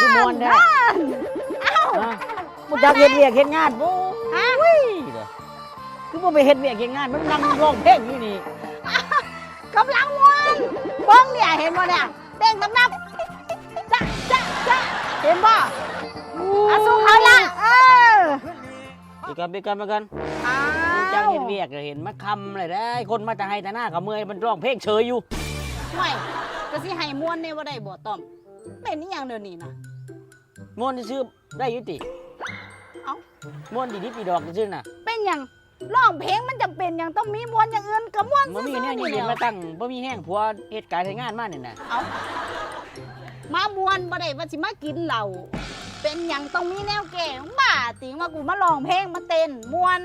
คือมวนได้นั่นเอ้ามึงจะเฮ็ดเวียกเฮ็ดงานโอ้ฮะยเด้อคือบ่ไปเฮ็ดเวียกเฮ็ดงาน มันนั่งร้องเพลงอยู่นี่กำลังมวนเบิ้งเนี่ยเห็นบ่เนี่ยเด้งนับนับจ้ะจ้ะจ้ะเห็นบ่อาสู้เขาละเอออีกกันอีกกันมากันอ้ามึงจะวเฮ็ดเวียกก็เห็นมันคำเลยได้ คนมาแต่ให้แต่หน้าก็เมื่อยมันร้องเพลงเฉยอยู่ห่วยก็สิให้มวนเนี่ยบ่ได้บ่ต้อม เป็นอีหยังเดี๋ยวนี้นะม่วนซื่อๆได้อยุติเอ้าม่วนดีๆปีดอกซื่อๆน่ะเป็นหยังร้องเพลงมันจำเป็นหยังต้องมีมวนอย่างอื่นก็มวนบ่ซื่อมีๆเนี่ยนี่นี่แหมาละตั้งบ่มีแห้งผัวเหตุการณ์ให้งานมาเนี่ยน่ะเอามามวนบ่ได้ว่าสิมากินเหล้าเป็นหยังต้องมีแนวแก้บ้าติงว่ากูมาร้องเพลงมาเต้นมวน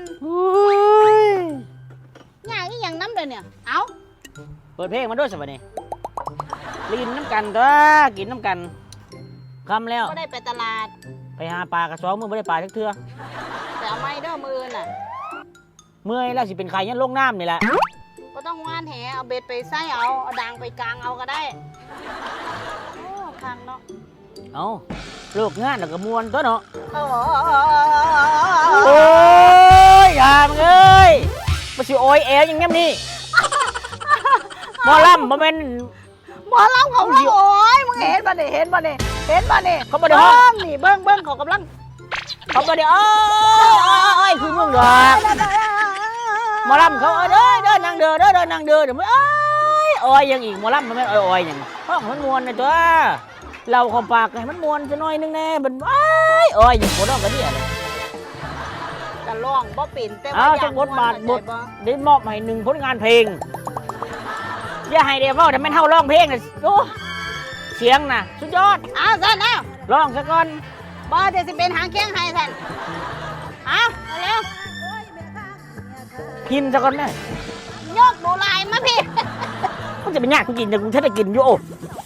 ยากอีหยังน้ำเด้อเนี่ยเอ้าเปิดเพลงมาด้วยสิบัดนี้ ลีนน้ำกันตัวกินน้ำกันคำแล้ว ก็ได้ไปตลาดไปหาปลากระสองมือไม่ได้ปลาทักเทือแต่เอาไม้เด้อมือน่ะเมื่อยแล้วสิเป็นใครยันลงน้ำนี่แหละก็ต้องว่านแหเอาเบ็ดไปใส่เอา เอาดังไปกลางเอาก็ได้โอ้คังเนาะเอาเลิกงานแล้วก็มวนตัวเนาะโอ้โอ้ยอย่ามึงเอ้ยมาสิโอยแอลอย่างงี้นี่หมอลำบ่แม่นหม อลำของเราโอ้ยมึงเห็นบ่เนี่ยเห็นบ่เนี่ยเห็นบ่เนี่ยเขาบ่ได้ฮ้อง เบิ้งนี่เบิ้งเบิ้งเขากำลังเขาบ่ได้เอ้ยเอ้ยคือมึงดอกหมอลำเขาเอ้ยเด้อเด้อนางเด้อเด้อเด้อนางเด้อเดี๋ยวมึงเอ้ยออยยังอีกหมอลำมันแม่นออยออยอย่างห้องมันมวนนะตัวเราเขอปากให้มันมวนจะน้อยนึงแน่มันเอ้ยออยอย่างบ่ต้องกระเดี่ยเลยกะร้องบ่เป็นแต่ว่าอ้าวอยจักกบทบาทม่วนบทเข้ใจได้มอบให้หนึ่งผลงานเพลง อย่าให้เดี๋ยวเว่าแต่ไม่นเท่าร้องเพลงน่ะโอ้เสียงน่ะ สุดยอดอ้าวซั่นเอ้าร้องซะก่อนบ่เดี๋ยวสิเป็นหางแข้งให้ซั่นเอ้าเอาเร็วกินซะก่อนแม่ยกดูลายมาพี่ มันจะเป็นยากกูกินแต่กูถ้าได้กินอยู่โอ้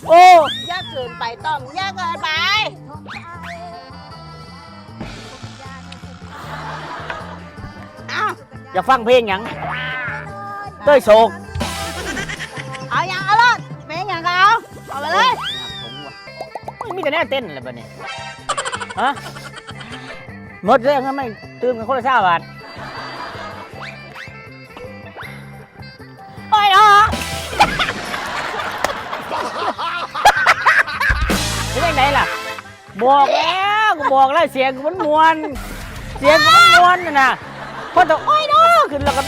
โอ้อย่าเกินไปต้อมอย่าเกินไป เอ้า อยากฟังเพลงหยังเต้ยโศก มว่ะไม่มีแต่แน่เต้นอะไรแบบนี้ฮะหมดเรื่องแล้วไม่ตื่นกันคนละเช้าบาทโอ้ยอ๋อเป็นยังไงล่ะ บอกแล้วกูบอกแล้วเสียงกูมันมวน เสียงกูมันมวนน่ะนะพอตกโอ้ยเนาะขึ้นแล้วก็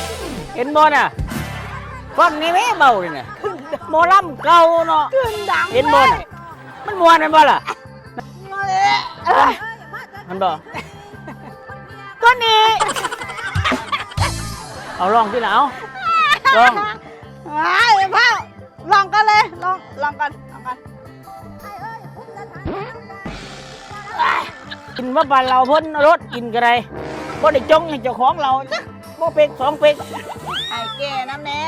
เห็นบอลน่ะฟังนี่ไม่เบาเลยน่ะหมอลำเก่าเนาะขึ้นดังเห็นบอล มันมวนมันบ่ล่ะเอ้ยมันบ่ก็นี่เอาลองที่แล้วลองมาเดี๋ยวพ่อลองกันเลยลองลองกันลองกันกินว่าบ้านเราพ้นรถกินกันไรบ่ได้จงให้เจ้าของเราจักบ่เป็กสองเป็กไอ้แก่น้ำแน่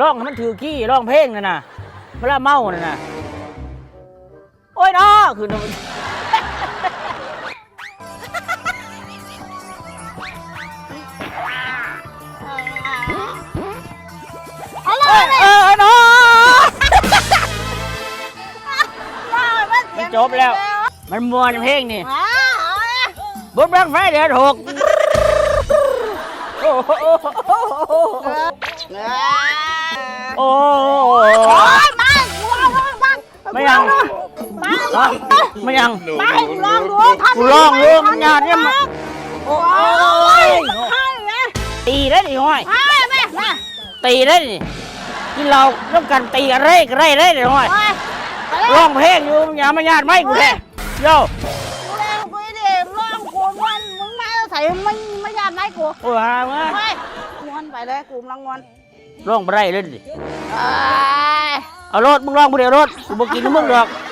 ร้องให้มันถือขี้ร้องเพลงน่ะนะเวลาเมาน่ะนะโอ้ยเนาะคือเอาเลเอ้ยยเออเนาะมันมันจบแล้ว มันมวนเพลงนี่มาบุญบังไฟเดือนหก โอ้โห โอ้โอ้ยมากูเอาลองบ้างไม่ยังมาฮะไม่ยังมาให้กูลองดูพันกูลองดูมันยากเนี่ยมันโอ้ยให้ไหมตีได้ดิห้อยให้ไหมมาตีได้ดิกินเราต้องกันตีกันเร่กันเร่ได้ดิห้อยไปไปเลยร้องเพลงอยู่อย่ามาญาติไม่กูแท้โย่กูเล่นกูเด็กร้องกูมันมึงมาใส่มันไม่ยากไหมกูโอ้ยหามาไปงอนไปเลยกูรังงอน ร้องไปได้เลยดิไปเอารถมึงร้องบุเดียวรถกูบอกกินกับมึงดอกพอแล้ว